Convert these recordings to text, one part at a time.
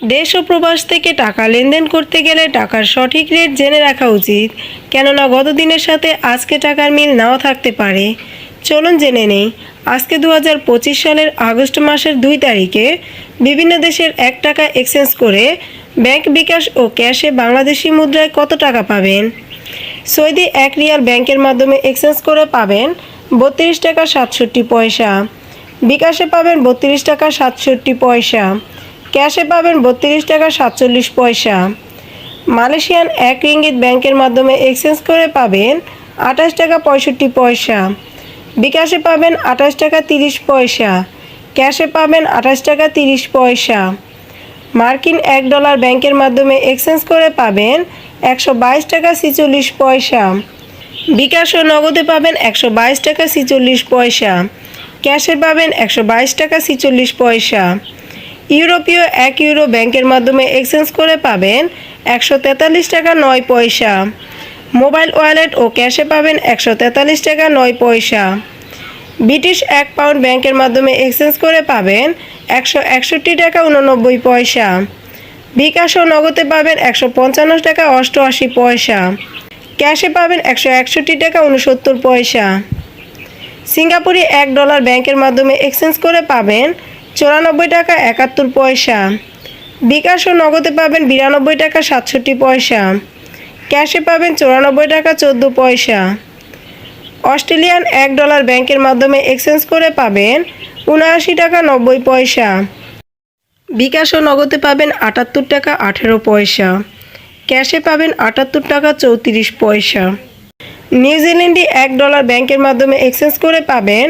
দেশ ও প্রবাস থেকে টাকা লেনদেন করতে গেলে টাকার সঠিক রেট জেনে রাখা উচিত। কেননা গত দিনের সাথে আজকে টাকার মিল নাও থাকতে পারে। চলুন জেনে নেই, আজকে দু হাজার পঁচিশ সালের আগস্ট মাসের দুই তারিখে বিভিন্ন দেশের এক টাকা এক্সচেঞ্জ করে ব্যাংক বিকাশ ও ক্যাশে বাংলাদেশি মুদ্রায় কত টাকা পাবেন? সৌদি এক রিয়াল ব্যাংকের মাধ্যমে এক্সচেঞ্জ করে পাবেন বত্রিশ টাকা সাতষট্টি পয়সা। বিকাশে পাবেন বত্রিশ টাকা সাতষট্টি পয়সা। ক্যাশে পাবেন বত্রিশ টাকা সাতচল্লিশ পয়সা। মালয়েশিয়ান এক রিঙ্গিত ব্যাংকের মাধ্যমে এক্সচেঞ্জ করে পাবেন আঠাশ টাকা পঁয়ষট্টি পয়সা। বিকাশে পাবেন আঠাশ টাকা তিরিশ পয়সা। ক্যাশে পাবেন আঠাশ টাকা তিরিশ পয়সা। মার্কিন এক ডলার ব্যাংকের মাধ্যমে এক্সচেঞ্জ করে পাবেন একশো বাইশ টাকা ছিচল্লিশ পয়সা। বিকাশ ও নগদে পাবেন একশো বাইশ টাকা ছিচল্লিশ পয়সা। ক্যাশে পাবেন একশো বাইশ টাকা ছিচল্লিশ পয়সা। ইউরোপীয় এক ইউরো ব্যাংকের মাধ্যমে এক্সচেঞ্জ করে পাবেন একশো তেতাল্লিশ টাকা নয় পয়সা। মোবাইল ওয়ালেট ও ক্যাশে পাবেন একশো তেতাল্লিশ টাকা নয় পয়সা। ব্রিটিশ এক পাউন্ড ব্যাংকের মাধ্যমে এক্সচেঞ্জ করে পাবেন একশো একষট্টি টাকা উননব্বই পয়সা। বিকাশ ও নগদে পাবেন একশো পঞ্চান্ন টাকা অষ্টআশি পয়সা। ক্যাশে পাবেন একশো একষট্টি টাকা উনসত্তর পয়সা। সিঙ্গাপুরি এক ডলার ব্যাংকের মাধ্যমে এক্সচেঞ্জ করে পাবেন চুরানব্বই টাকা একাত্তর পয়সা। বিকাশ ও নগদে পাবেন বিরানব্বই টাকা সাতষট্টি পয়সা। ক্যাশে পাবেন চুরানব্বই টাকা চোদ্দ পয়সা। অস্ট্রেলিয়ান এক ডলার ব্যাংকের মাধ্যমে এক্সচেঞ্জ করে পাবেন উনআশি টাকা নব্বই পয়সা। বিকাশ ও নগদে পাবেন আটাত্তর টাকা আঠেরো পয়সা। ক্যাশে পাবেন আটাত্তর টাকা চৌত্রিশ পয়সা। নিউজিল্যান্ডে এক ডলার ব্যাংকের মাধ্যমে এক্সচেঞ্জ করে পাবেন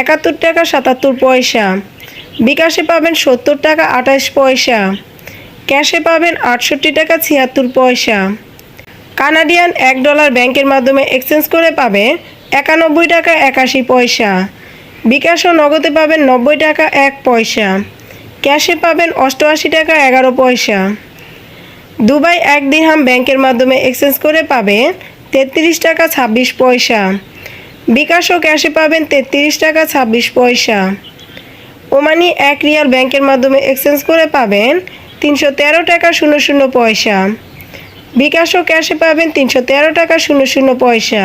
একাত্তর টাকা সাতাত্তর পয়সা। বিকাশে পাবেন সত্তর টাকা আঠাশ পয়সা। ক্যাশে পাবেন আটষট্টি টাকা ছিয়াত্তর পয়সা। কানাডিয়ান এক ডলার ব্যাংকের মাধ্যমে এক্সচেঞ্জ করে পাবে একানব্বই টাকা একাশি পয়সা। বিকাশ ও নগদে পাবেন নব্বই টাকা এক পয়সা। ক্যাশে পাবেন অষ্টআশি টাকা এগারো পয়সা। দুবাই এক দিরহাম ব্যাংকের মাধ্যমে এক্সচেঞ্জ করে পাবে তেত্রিশ টাকা ছাব্বিশ পয়সা। বিকাশ ও ক্যাশে পাবেন তেত্রিশ টাকা ছাব্বিশ পয়সা। ওমানি এক রিয়াল ব্যাংকের মাধ্যমে এক্সচেঞ্জ করে পাবেন তিনশো তেরো টাকা শূন্য শূন্য পয়সা। বিকাশ ও ক্যাশে পাবেন তিনশো তেরো টাকা শূন্য শূন্য পয়সা।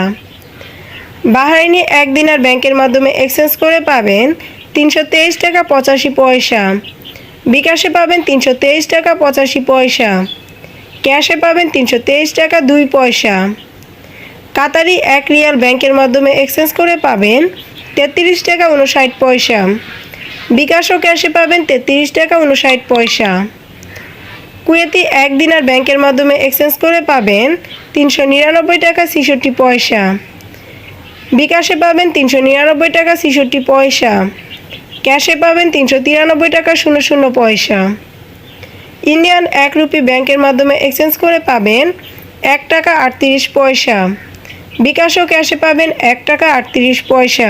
বাহারাইনি এক দিনার ব্যাংকের মাধ্যমে এক্সচেঞ্জ করে পাবেন তিনশো তেইশ টাকা পঁচাশি পয়সা। বিকাশে পাবেন তিনশো তেইশ টাকা পঁচাশি পয়সা। ক্যাশে পাবেন তিনশো তেইশ টাকা দুই পয়সা। কাতারি এক রিয়াল ব্যাংকের মাধ্যমে এক্সচেঞ্জ করে পাবেন তেত্রিশ টাকা উনষাট পয়সা। বিকাশ ও ক্যাশে পাবেন তেত্রিশ টাকা উনষাট পয়সা। কুয়েতি এক দিনার ব্যাংকের মাধ্যমে এক্সচেঞ্জ করে পাবেন তিনশো নিরানব্বই টাকা ছিষট্টি পয়সা। বিকাশে পাবেন তিনশো নিরানব্বই টাকা ছিষট্টি পয়সা। ক্যাশে পাবেন তিনশো তিরানব্বই টাকা শূন্য শূন্য পয়সা। ইন্ডিয়ান এক রুপি ব্যাংকের মাধ্যমে এক্সচেঞ্জ করে পাবেন এক টাকা আটত্রিশ পয়সা। বিকাশ ও ক্যাশে পাবেন এক টাকা আটত্রিশ পয়সা।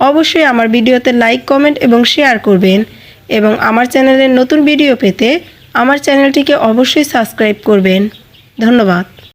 অবশ্যই আমার ভিডিওতে লাইক কমেন্ট এবং শেয়ার করবেন। এবং আমার চ্যানেলের নতুন ভিডিও পেতে আমার চ্যানেলটিকে অবশ্যই সাবস্ক্রাইব করবেন। ধন্যবাদ।